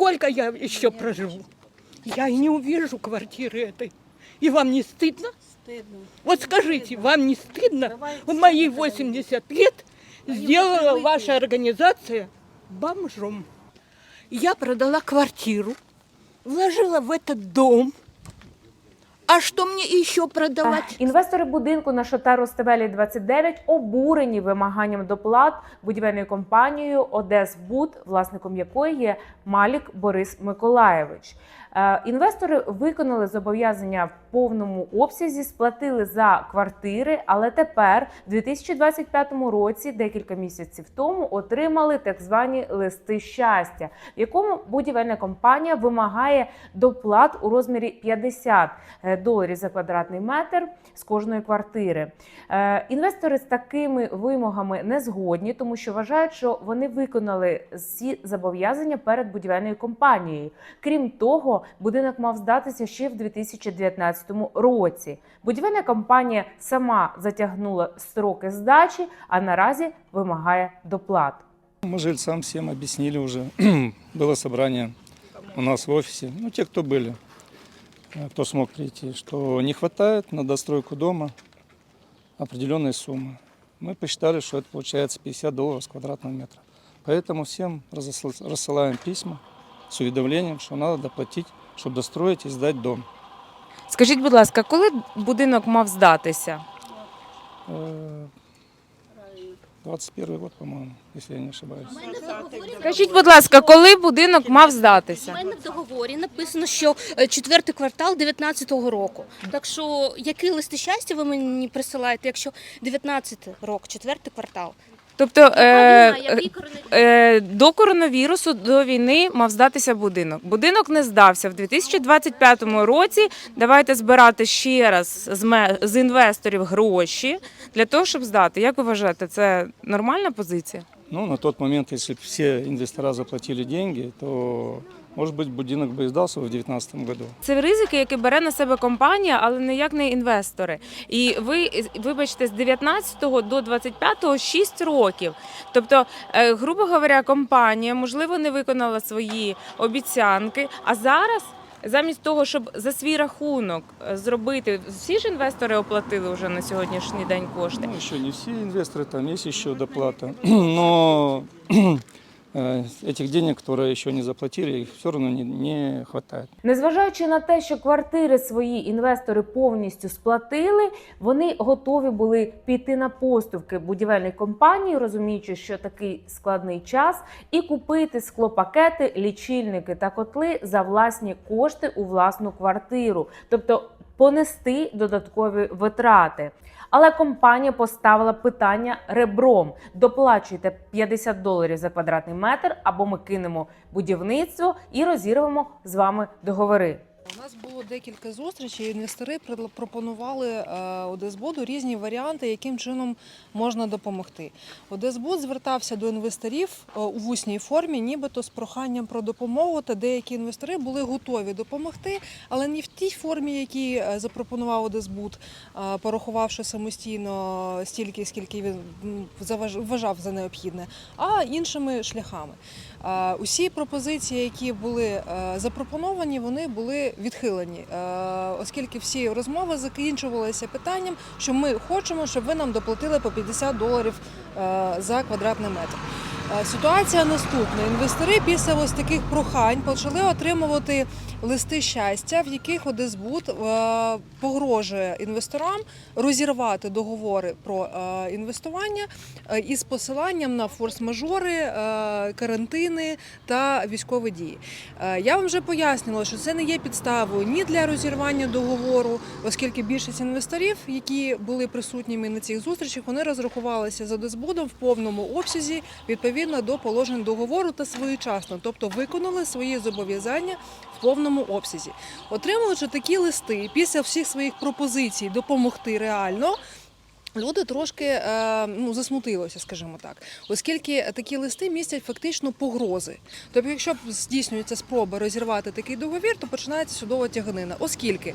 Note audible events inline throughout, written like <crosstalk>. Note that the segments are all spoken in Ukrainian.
сколько я еще проживу? Я и не увижу квартиры этой. И вам не стыдно? Стидно. Вот скажите, вам не стыдно? В мои 80 лет сделала ваша организация бомжом. Я продала квартиру, вложила в этот дом. а что мне еще продавать? Інвестори будинку на шота Ростевелі 29 обурені вимаганням доплат будівельною компанією Одесбуд, власником якої є Малік Борис Миколаєвич. Е, Інвестори виконали зобов'язання в повному обсязі, сплатили за квартири, але тепер, в 2025 році, декілька місяців тому, отримали так звані листи щастя, в якому будівельна компанія вимагає доплат у розмірі 50 е, доларів за квадратний метр з кожної квартири. Е, Інвестори з такими вимогами не згодні, тому що вважають, що вони виконали всі зобов'язання перед будівельною компанією. Крім того, будинок мав здатися ще в 2019 році. Будівельна компанія сама затягнула строки здачі, а наразі вимагає доплат. Мы жильцам всем объяснили уже. <clears throat> Было собрание у нас в офисе. Ну, те, кто были, э, кто смог прийти, что не хватает на достройку дома определенной суммы. Мы посчитали, что это получается 50 долларов с квадратного метра. Поэтому всем разосла- рассылаем письма с уведомлением, что надо доплатить, чтобы достроить и сдать дом. Скажіть, будь ласка, коли будинок мав здатися? Э, 21 год, по-моему, если я не ошибаюсь. Скажіть, будь ласка, коли будинок мав здатися? У мене в договорі написано, що е, четвертий квартал 19-го року. Так що які листи щастя ви мені присилаєте, якщо 19 рок, четвертий квартал? Тобто е, коронавірус? е, до коронавірусу до війни мав здатися будинок. Будинок не здався в 2025 році. Давайте збирати ще раз з, ме- з інвесторів гроші для того, щоб здати. Як ви вважаєте, це нормальна позиція? Ну, на тот момент, якщо всі інвестори заплатили деньги, то, может быть, будинок бы и сдался бы в 2019 году. Це ризики, які бере на себе компанія, але ніяк не інвестори. І ви вибачте, з 19 до 25 6 років. Тобто, е, грубо говоря, компанія можливо не виконала свої обіцянки. А зараз, замість того, щоб за свій рахунок е, зробити, всі ж інвестори оплатили вже на сьогоднішній день кошти. Ну, еще не все инвесторы, там есть еще доплата. <clears throat> Но э, этих денег, которые еще не заплатили, их все равно не, не хватает. Незважаючи на те, що квартири свої інвестори повністю сплатили, вони готові були піти на поступки будівельної компанії, розуміючи, що такий складний час, і купити склопакети, лічильники та котли за власні кошти у власну квартиру, тобто понести додаткові витрати. Але компанія поставила питання ребром: доплачуйте 50 доларів за квадратний метр, або ми кинемо будівництво і розірвемо з вами договори. У нас було декілька зустрічей. Інвестори пропонували е, Одесбуду різні варіанти, яким чином можна допомогти. Одесбуд звертався до інвесторів е, у вусній формі, нібито з проханням про допомогу. Та деякі інвестори були готові допомогти, але не в тій формі, які е, запропонував Одесбуд, порахувавши самостійно стільки, скільки він вважав за необхідне, а іншими шляхами. Усі пропозиції, які були е, запропоновані, вони були відхилені, е, оскільки всі розмови закінчувалися питанням, що ми хочемо, щоб ви нам доплатили по 50 доларів е, за квадратний метр. Е, Ситуація наступна: інвестори після ось таких прохань почали отримувати листи щастя, в яких Одесбуд е, погрожує інвесторам розірвати договори про е, інвестування із посиланням на форс-мажори, карантини та військові дії. Я вам вже пояснила, що це не є підставою ні для розірвання договору, оскільки більшість інвесторів, які були присутніми на цих зустрічах, вони розрахувалися за Дезбудом в повному обсязі відповідно до положень договору та своєчасно, тобто виконали свої зобов'язання в повному обсязі. Отримуючи такі листи після всіх своїх пропозицій допомогти реально. Люди трошки е, ну, засмутилися, скажімо так, оскільки такі листи містять фактично погрози. Тобто, якщо здійснюється спроба розірвати такий договір, то починається судова тяганина. Оскільки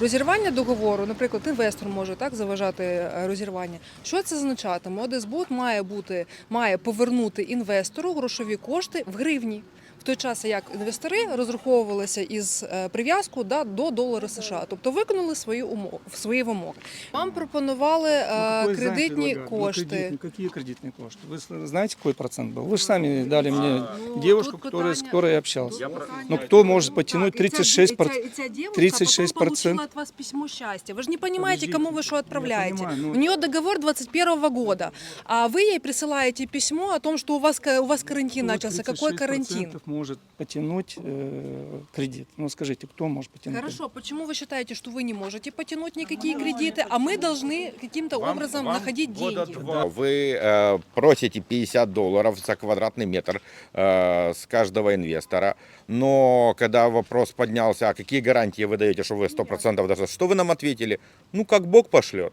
розірвання договору, наприклад, інвестор може так заважати е, розірвання. Що це означатиме? Одесбуд має бути, має повернути інвестору грошові кошти в гривні. В той час, як інвестори розраховувалися із е, прив'язку да, до долара США, тобто виконали свої умови свої вимоги. Вам пропонували е, Ну, какой займ кредитні предлагают? Ну, кошти. кредит- ну, какие кредитные кошты? Вы с- знаете, какой процент был? Вы же сами дали мне Ну, девушку, тут которая, с питання- которой я общался. тут питання- Ну, кто может потянуть Так, і ця- 36 і пор- ця- і ця девушка 36 потом получила от вас письмо счастья. Вы же не понимаете, Подождите, кому вы что я отправляете. понимаю, ну- У нее договор 21 года, а вы ей присылаете письмо о том, что у вас, ка- у вас карантин Кто начался. Какой 36% карантин? Может потянуть э, кредит? Ну, скажите, кто может потянуть? Хорошо, почему вы считаете, что вы не можете потянуть никакие кредиты, а мы должны каким-то образом находить деньги? Вы э, просите 50 долларов за квадратный метр э, с каждого инвестора, но когда вопрос поднялся, а какие гарантии вы даете, что вы 100% даже, что вы нам ответили? Ну, как Бог пошлет.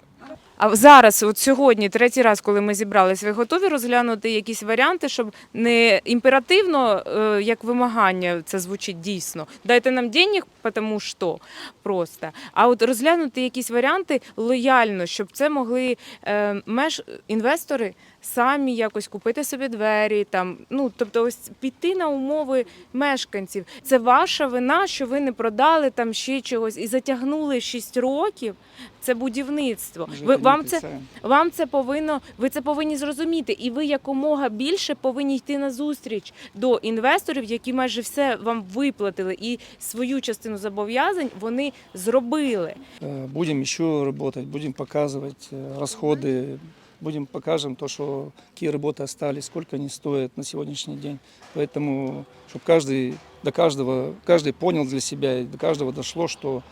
А зараз, от сьогодні, третій раз, коли ми зібралися, ви готові розглянути якісь варіанти, щоб не імперативно, е, як вимагання, це звучить дійсно. Дайте нам денег, тому що просто. А от розглянути якісь варіанти лояльно, щоб це могли е, меж інвестори самі якось купити собі двері, там ну тобто, ось піти на умови мешканців. Це ваша вина, що ви не продали там ще чогось і затягнули 6 років. Це будівництво. Мы же Ви это не вам це отрицаем. вам це повинно, ви це повинні зрозуміти, і ви якомога більше повинні йти на зустріч до інвесторів, які майже все вам виплатили, і свою частину зобов'язань вони зробили. Э, Будем еще работать, будем показывать э, расходы, будем покажем то, что какие работы остались, сколько они стоят на сегодняшний день. Поэтому, чтобы каждый, до каждого, каждый понял для себя, и до каждого дошло, что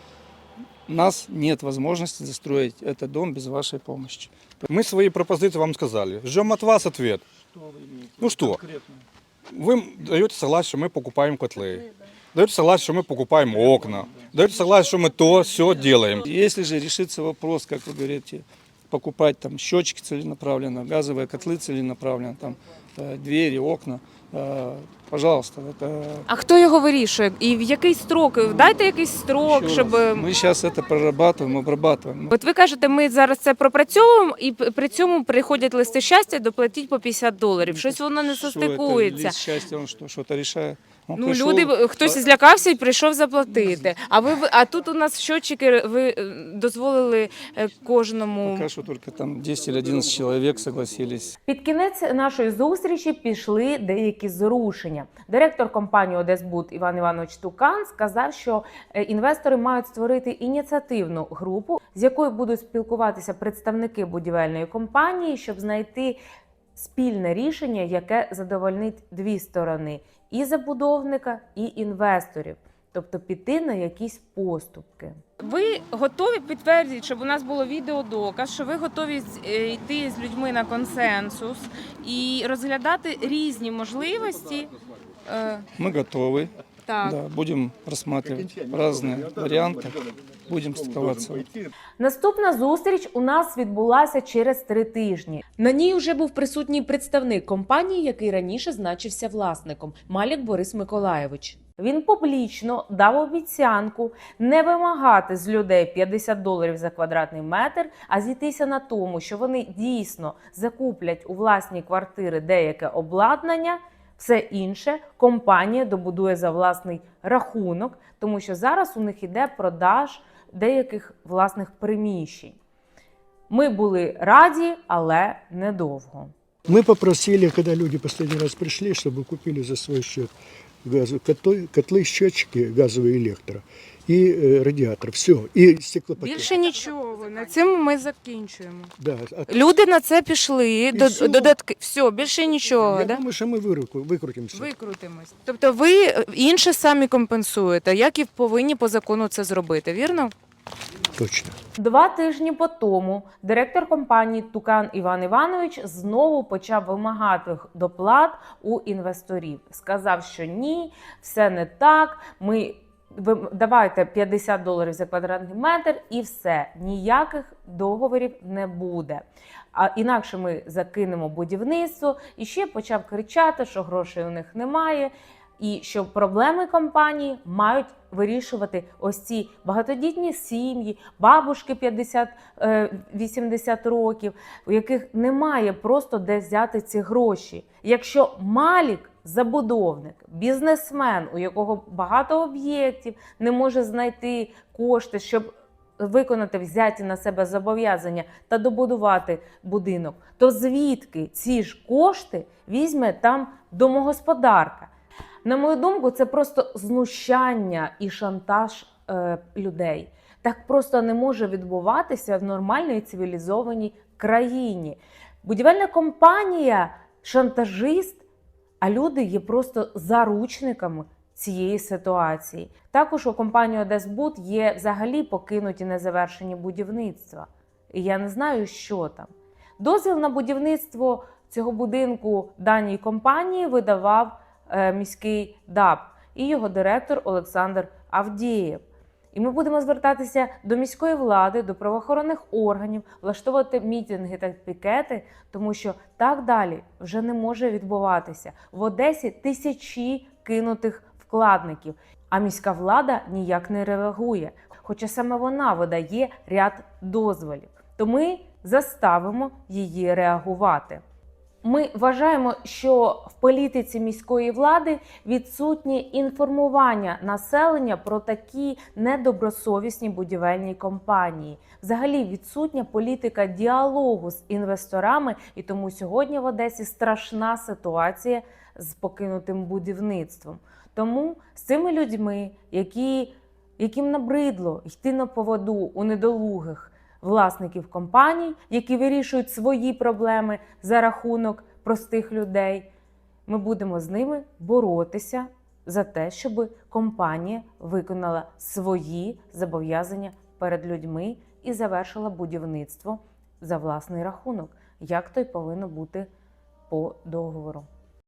у нас нет возможности застроить этот дом без вашей помощи. Мы свои пропозиции вам сказали. Ждем от вас ответ. Ну что, вы даете согласие, что мы покупаем котлы. Даете согласие, что мы покупаем окна. Даете согласие, что мы то, все делаем. Если же решится вопрос, как вы говорите, покупать там счетчики целенаправленно, газовые котлы целенаправленно, там э, двери, окна, э, пожалуйста, это А хто його вирішує? І в який строк? Дайте якийсь строк, Еще щоб. раз, Мы сейчас это прорабатываем, обрабатываем. От ви кажете, ми зараз це пропрацьовуємо, і п- при цьому приходять листи щастя, доплатіть по 50 доларів. Щось воно не Что это, состикується. лист счастья, он что, что-то решает? Он Ну, пришел, люди хтось злякався і прийшов заплатити. А ви а тут у нас щотчики ви е, дозволили е, кожному. Пока что только там 10 или 11 человек согласились. Під кінець нашої зустрічі пішли деякі зрушення. Директор компанії Одесбуд Іван Іванович Тукан сказав, що е, інвестори мають створити ініціативну групу, з якою будуть спілкуватися представники будівельної компанії, щоб знайти спільне рішення, яке задовольнить дві сторони: і забудовника, і інвесторів. Тобто піти на якісь поступки. Ви готові підтвердити, щоб у нас було відеодоказ, що ви готові е, йти з людьми на консенсус і розглядати різні можливості. Е, Мы готовы, так. да, будем рассматривать разные варианты, будем стыковаться. Наступна зустріч у нас відбулася через три тижні. На ній вже був присутній представник компанії, який раніше значився власником Малік Борис Миколаєвич. Він публічно дав обіцянку не вимагати з людей 50 доларів за квадратний метр, а зійтися на тому, що вони дійсно закуплять у власні квартири деяке обладнання. Все інше компанія добудує за власний рахунок, тому що зараз у них іде продаж деяких власних приміщень. Ми були раді, але недовго. Мы попросили, когда люди последний раз пришли, чтобы купили за свой счет газу, котлы, котлы, счетчики газовые электро и э, радиатор. Все. И стеклопакет. Більше нічого. На цьому ми закінчуємо. Да. А Люди на це пішли. до- все? Додатки. Все, більше нічого. я да? думаю, что мы выру- выкрутимся. Викрутимось. Тобто ви е, інше самі компенсуєте, як і повинні по закону це зробити, вірно? Точно. Два тижні по тому директор компанії Тукан Іван Іванович знову почав вимагати доплат у інвесторів. Сказав, що ні, все не так. Ми ви давайте 50 доларів за квадратний метр, і все ніяких договорів не буде. А інакше ми закинемо будівництво і ще почав кричати, що грошей у них немає. І що проблеми компанії мають вирішувати ось ці багатодітні сім'ї, бабушки 50-80 років, у яких немає просто де взяти ці гроші. Якщо Малік забудовник, бізнесмен, у якого багато об'єктів, не може знайти кошти, щоб виконати взяті на себе зобов'язання та добудувати будинок, то звідки ці ж кошти візьме там домогосподарка? На мою думку, це просто знущання і шантаж е, людей. Так просто не може відбуватися в нормальній цивілізованій країні. Будівельна компанія шантажист, а люди є просто заручниками цієї ситуації. Також у компанії Одесбуд є взагалі покинуті незавершені будівництва. І я не знаю, що там. Дозвіл на будівництво цього будинку даній компанії видавав е, міський ДАБ і його директор Олександр Авдієв. І ми будемо звертатися до міської влади, до правоохоронних органів, влаштовувати мітинги та пікети, тому що так далі вже не може відбуватися. В Одесі тисячі кинутих вкладників, а міська влада ніяк не реагує. Хоча саме вона видає ряд дозволів. То ми заставимо її реагувати. Ми вважаємо, що в політиці міської влади відсутнє інформування населення про такі недобросовісні будівельні компанії. Взагалі відсутня політика діалогу з інвесторами, і тому сьогодні в Одесі страшна ситуація з покинутим будівництвом. Тому з цими людьми, які, яким набридло йти на поводу у недолугих власників компаній, які вирішують свої проблеми за рахунок простих людей. Ми будемо з ними боротися за те, щоб компанія виконала свої зобов'язання перед людьми і завершила будівництво за власний рахунок, як то й повинно бути по договору.